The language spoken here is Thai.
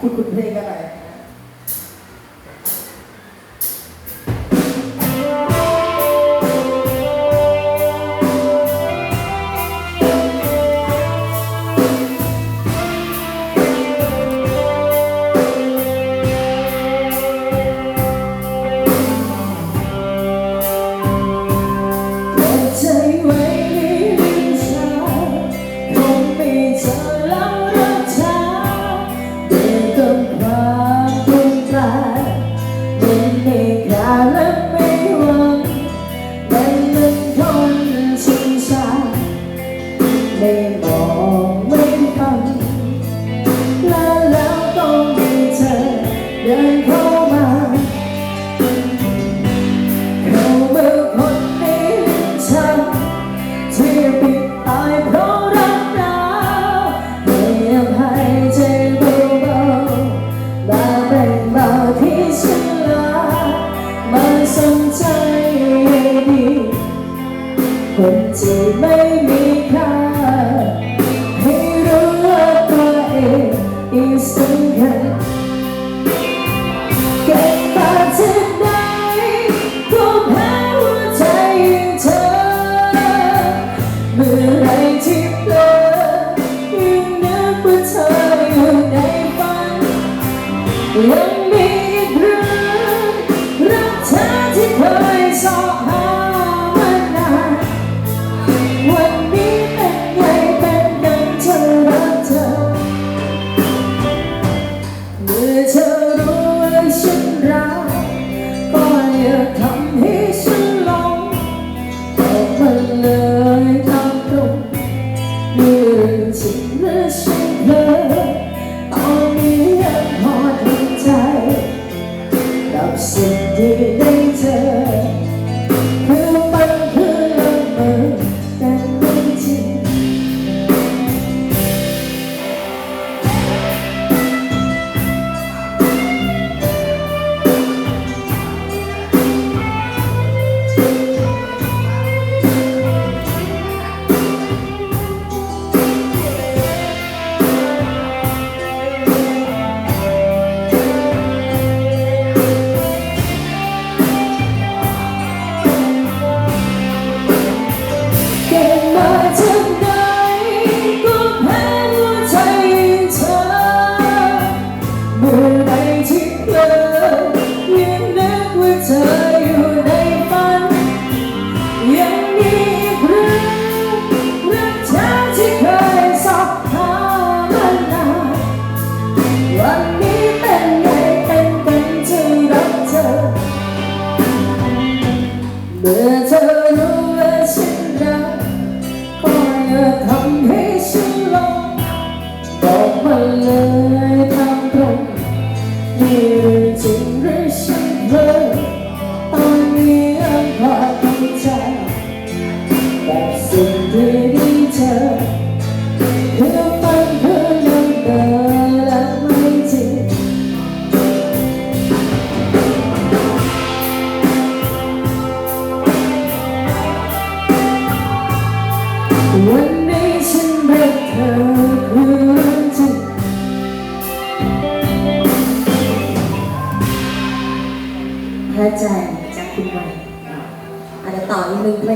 คุณคุณเพลงกันหน่ สนใจดีคนที่ไม่มี กับสิ่งที่ได้เจอำให้ฉันลงบอกมาเลยทาตรงนี่เรื่จริงหรือฉันเพ้อตอนนี้อ้างพาดีใจบอสิ่งที่ดีเธอเพื่อฝันเพื่อลืมเและไม่จริง พระจันทร์จากคุณใหม่อาจจะต่อนิดนึงด้วย